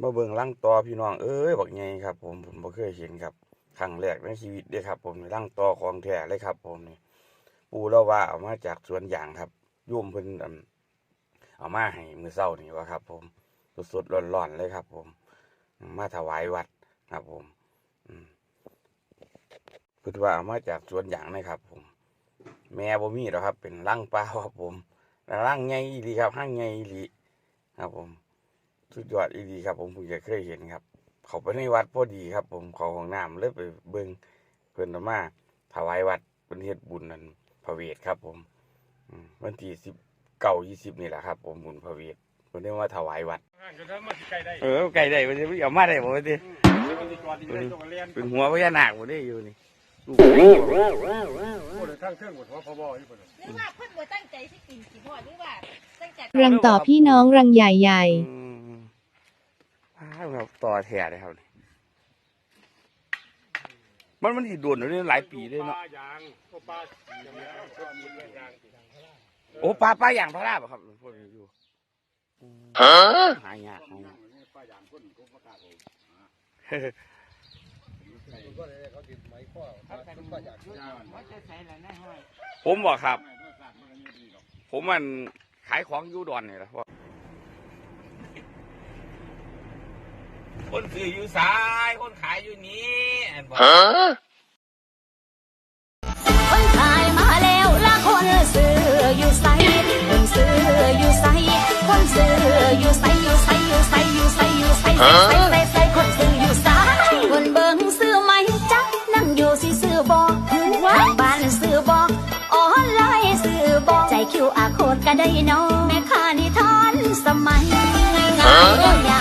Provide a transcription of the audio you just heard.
มาเบิ่งลังต่อพี่น้องเอ้ยบักใหญ่ครับ ผมผมบ่เคยเห็นครับครั้งแรกในชีวิตเด้ครับ ผมนี่ลังต่อของแท้เลยครับ ผมนี่ปู่เราว่าเอามาจากสวนยางครับโยมเพิ่นเอามาให้มือเช้านี่ว่าครับ ผมสดๆร้อนๆเลยครับ ผม มาถวายวัดครับ ผมอืมเพิ่นว่าเอามาจากสวนยางนะครับ ผม แม่บ่มีหรอกครับ เป็นลังเปล่าครับ ผมแต่ลังใหญ่อีครับห้างใหญ่อีหลีครับผม สุดยอดอีดีครับ ผมเพิ่งจะเคยเห็นครับ เขาไปในวัดพอดีครับ ผมเขาของน้ำเลยไปเบิ่งเพิ่นเอามาถวายวัดเป็นเฮ็ดบุญนั่นพระเวทครับ ผมวันที่สิบเก้ายี่สิบนี่แหละครับ ผมบุญพระเวทเพิ่นเรียกว่าถวายวัดห่างกันแล้วมันสิใกล้ได้เออไก่ได้มันจะเอามาได้บ่ว่าติมันสิจอดดีได้ตรงกันเรียนเป็นหัวพญานาคบ่ได้อยู่นี่ลูกโอ้ยข้างเครื่องหัวพบอยู่เพิ่นหรือว่าเพิ่นบ่ตั้งใจสิกินสิพ่หรือว่าตั้งใจรังต่อพี่น้องรังใหญ่อืมอ้าวครับต่อแท้เลยครับนี่มันมันสิโดนอยู่นี่หลายปีเลยเนาะโอ้ปลาปลาอย่างพระราบครับพวกนี้อยู่หายากหายากปลายากผมบอกครับ ผมมันขายของยูดอนนี่แหละพ่อ คนซื้ออยู่ซ้าย คนขายอยู่นี้อัคนขายมาแล้วละคนซื้ออยู่ไซคนซื้ออยู่ไซคนซื้ออยู่ไซอยู่ไซอยู่ไซอยู่ไซอยู่ไซซไซไคนซื้ออยู่ไซคนเบิ่งซื้อไหมจ๊ะนั่งอยู่สิซื้อบอกบ้านซื้อบอกออนไลน์ซื้อบอกใจคิวอาโคตรก็ได้น้องแม่ค้านิทานสมัยง่ายๆ